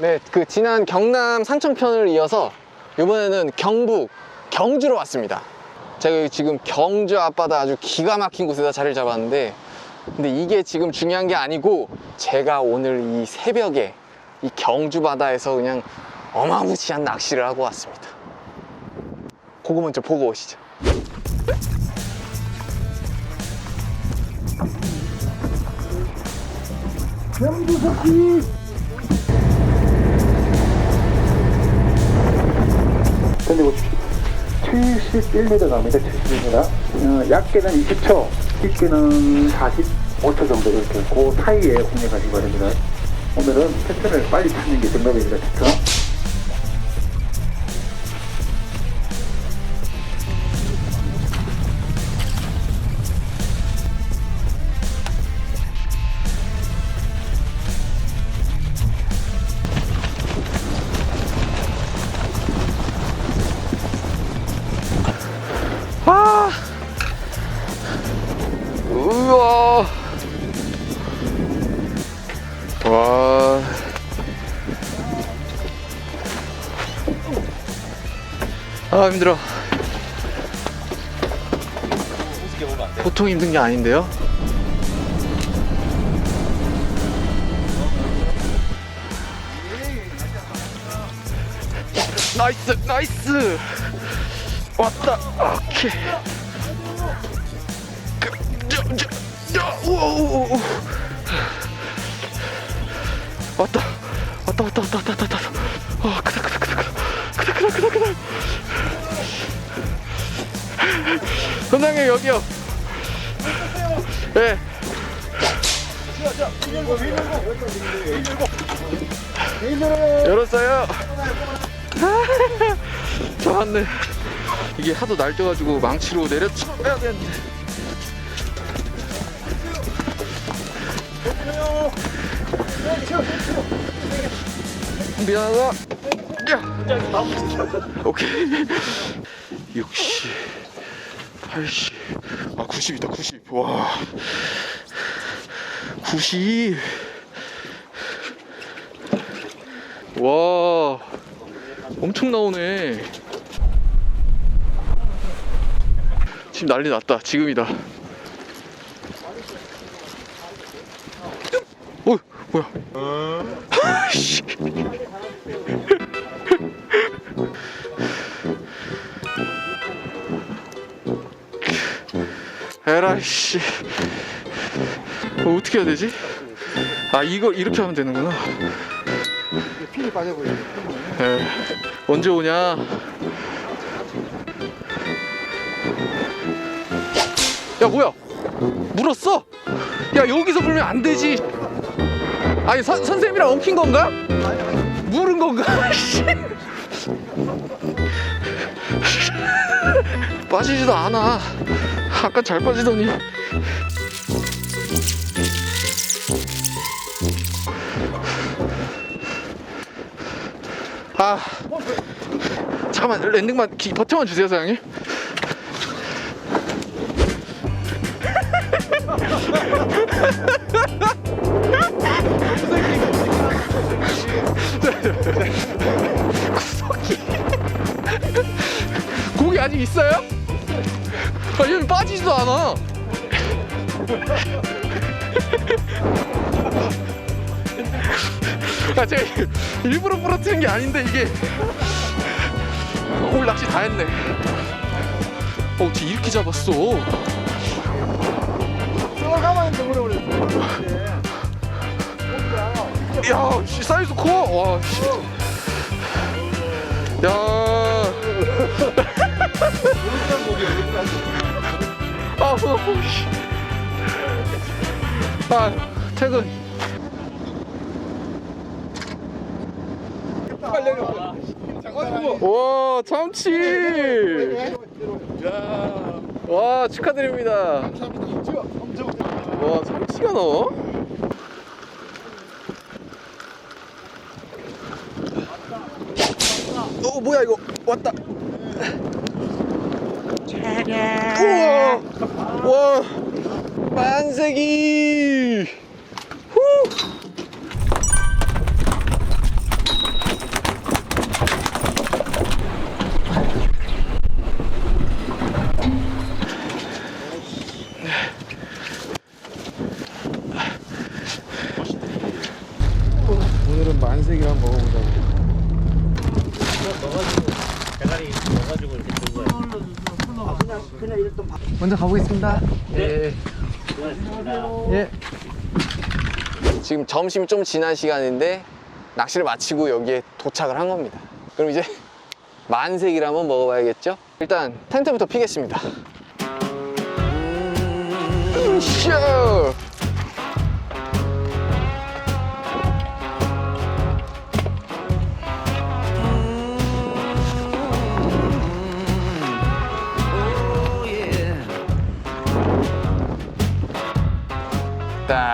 네, 그 지난 경남 산청편을 이어서 이번에는 경북 경주로 왔습니다. 제가 지금 경주 앞바다 아주 기가 막힌 곳에다 자리를 잡았는데 근데 이게 지금 중요한 게 아니고 제가 오늘 이 새벽에 이 경주 바다에서 그냥 어마무시한 낚시를 하고 왔습니다. 그거 먼저 보고 오시죠. 던져보십 시오. 71m 나옵니다. 71m. 어, 얕게는 20초, 깊게는 45초 정도 이렇게 그 사이에 공략하시기 바랍니다. 오늘은 패턴을 빨리 찾는 게 정답입니다. 패턴. 아, 힘들어. 보통 힘든 게 아닌데요? 나이스, 나이스! 왔다. 오케이. 왔다. 왔다, 왔다, 왔다, 왔다, 왔다. 어, 크다, 크다, 크다, 크다. 크다, 크다, 크다, 크다. 선장님, 여기요. 네. 열었어요. 좋았네. 이게 하도 날뛰어가지고 망치로 내려쳐야 되는데. 미안하다. 야. 오케이. 60, 80, 아 90이다 90. 와. 90. 와. 엄청 나오네. 지금 난리 났다. 지금이다. 어, 뭐야? 에라이씨. 어, 어떻게 해야 되지? 아, 이거 이렇게 하면 되는구나. 필이 빠져버리네. 에, 언제 오냐? 야 뭐야? 물었어? 야 여기서 불면 안 되지. 아니 선, 선생님이랑 엉킨 건가? 물은 건가? 씨. 빠지지도 않아. 아까 잘 빠지더니. 아 잠깐만 랜딩만 기, 버텨만 주세요 사장님 고기 아직 있어요? 아 얘는 빠지지도 않아. 아 제가 일부러 부러뜨린 게 아닌데 이게. 오늘 낚시 다 했네. 어 어떻게 이렇게 잡았어. 야 씨, 사이즈 커 와 씨. 야 아, 어, 씨. 아, 퇴근. 와, 참치! 와, 축하드립니다. 와, 참치가 나와? 어, 뭐야, 이거. 왔다. 와 만세기 후. 오늘은 만세기랑 먹어보자고. 먹어가지고 대가리 먹어가지고 이렇게. 준 거예요. 먼저 가보겠습니다. 예. 수고하셨습니다. 예. 지금 점심 좀 지난 시간인데 낚시를 마치고 여기에 도착을 한 겁니다. 그럼 이제 만세기를 한번 먹어봐야겠죠? 일단 텐트부터 피겠습니다. 음, 쇼!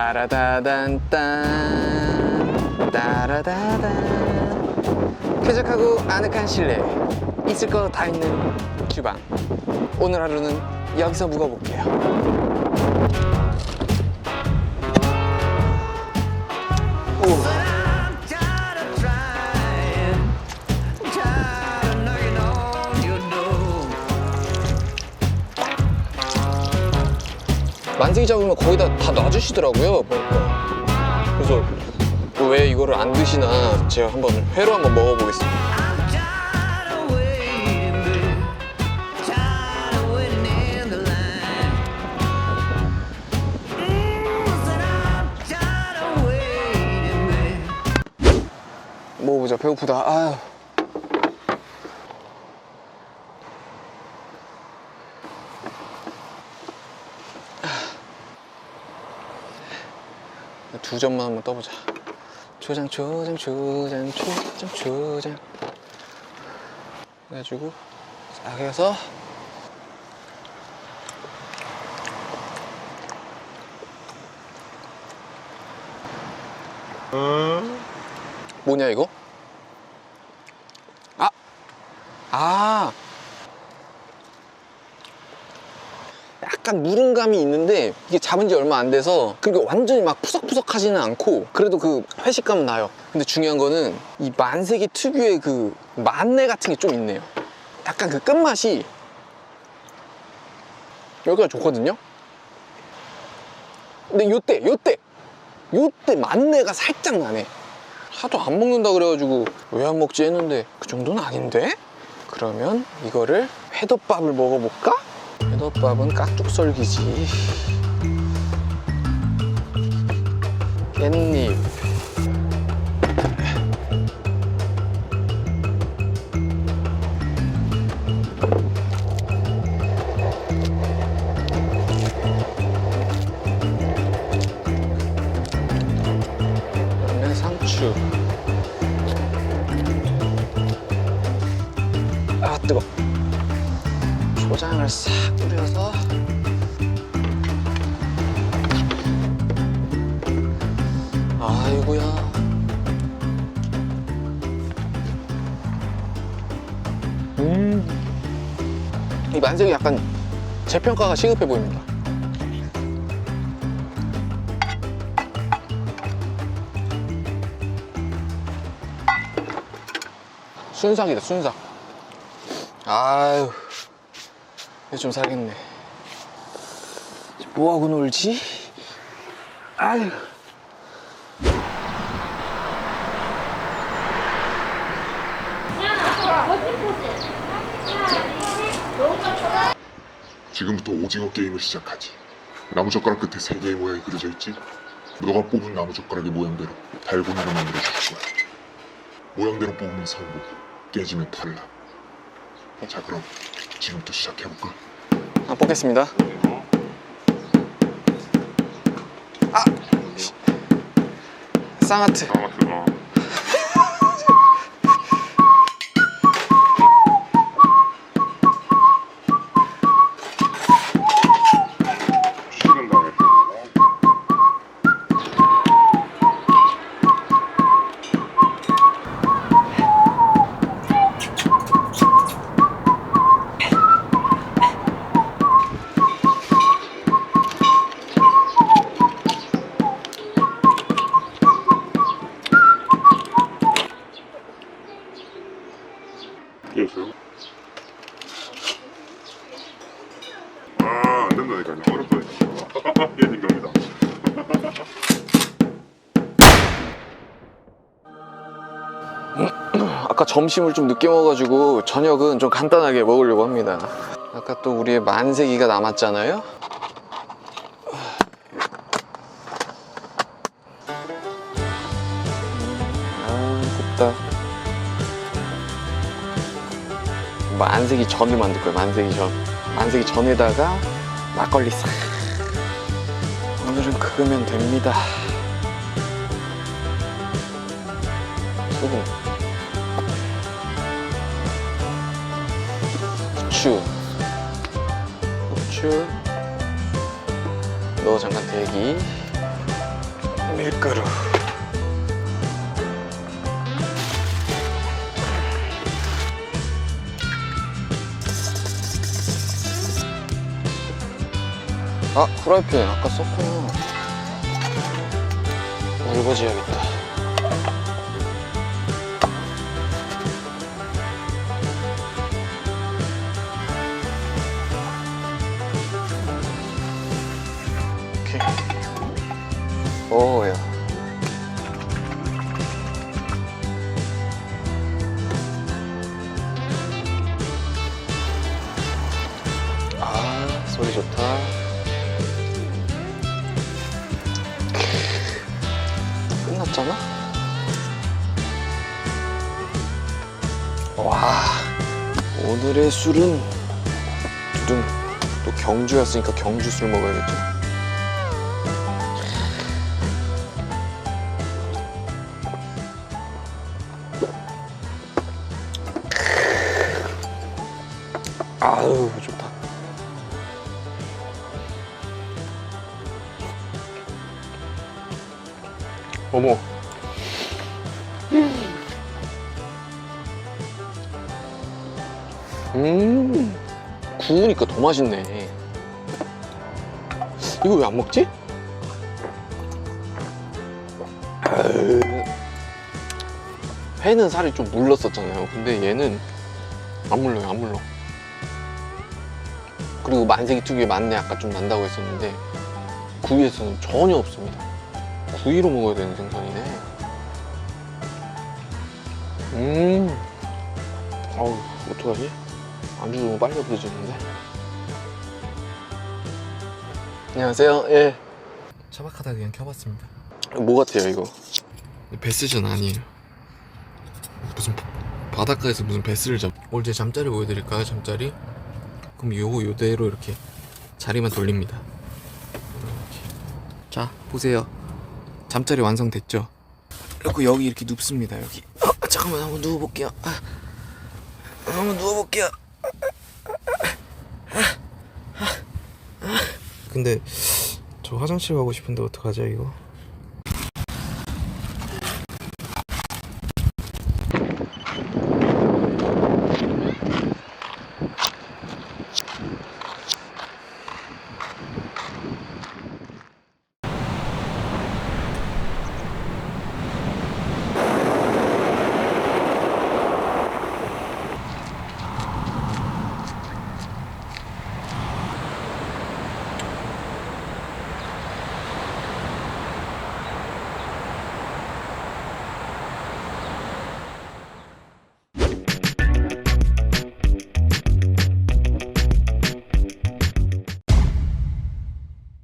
따라다단딴 따라다단. 쾌적하고 아늑한 실내. 있을 거 다 있는 주방. 오늘 하루는 여기서 묵어볼게요 만세기 잡으면 거기다 다 놔주시더라고요 보니까 그래서 왜 이거를 안 드시나 제가 한번 회로 한번 먹어보겠습니다. Mm. 먹어보자 배고프다 아유 두 점만 한번 떠보자. 초장 초장 초장 초장 초장. 해가지고 싹 해서 뭐냐 이거? 아! 아! 약간 누른감이 있는데 이게 잡은 지 얼마 안 돼서 그리고 완전히 막 푸석푸석 하지는 않고 그래도 그 회식감은 나요 근데 중요한 거는 이 만세기 특유의 그 만내 같은 게 좀 있네요 약간 그 끝맛이 여기가 좋거든요 근데 요때 요때 요때 만내가 살짝 나네 하도 안 먹는다 그래가지고 왜 안 먹지 했는데 그 정도는 아닌데? 그러면 이거를 회덮밥을 먹어볼까? 회덮밥은 깍둑썰기지. 깻잎 아이고야 음 이 만색이 약간 재평가가 시급해 보입니다. 순삭이다 순삭. 아유 좀 살겠네. 뭐하고 놀지? 아유 지금부터 오징어 게임을 시작하지. 나무젓가락 끝에 세 개의 모양이 그려져 있지? 너가 뽑은 나무젓가락의 모양대로 달고나를 만들어 줄 거야. 모양대로 뽑으면 성공, 깨지면 탈락. 자 그럼 지금부터 시작해볼까? 안 뽑겠습니다 아 씨. 쌍하트 시간 아까 점심을 좀 늦게 먹어가지고 저녁은 좀 간단하게 먹으려고 합니다. 아까 또 우리의 만세기가 남았잖아요. 아, 곱다. 만세기 전을 만들 거예요. 만세기 전. 만세기 전에다가 막걸리 싹. 오늘은 그거면 됩니다. 소금. 후추. 후추. 넣어 잠깐 대기. 밀가루. 아, 후라이팬 아까 썼구나. 넓어져야겠다. 소리 좋다. 끝났잖아? 와, 오늘의 술은 두둥. 또 경주였으니까 경주 술 먹어야겠죠. 어머. 음, 구우니까 더 맛있네. 이거 왜 안 먹지? 회는 살이 좀 물렀었잖아요. 근데 얘는 안 물러요, 안 물러. 그리고 만세기 특유의 맛내 아까 좀 난다고 했었는데 구이에서는 전혀 없습니다. 구이로 먹어야 되는 생선이네. 음. 어우, 어떡하지? 안주 너무 빨리 없어지는데? 안녕하세요. 예. 차박하다 그냥 켜봤습니다. 뭐 같아요, 이거? 베스전 아니에요. 무슨 바- 바닷가에서 무슨 베스를 잡. 오늘 제 잠자리 보여드릴까요, 잠자리? 그럼 요거 요대로 이렇게 자리만 돌립니다. 이렇게. 자, 보세요. 잠자리 완성됐죠? 그리고 여기 이렇게 눕습니다 여기. 어, 잠깐만 한번 누워볼게요. 아, 한번 누워볼게요. 근데 저 화장실 가고 싶은데 어떡하죠 이거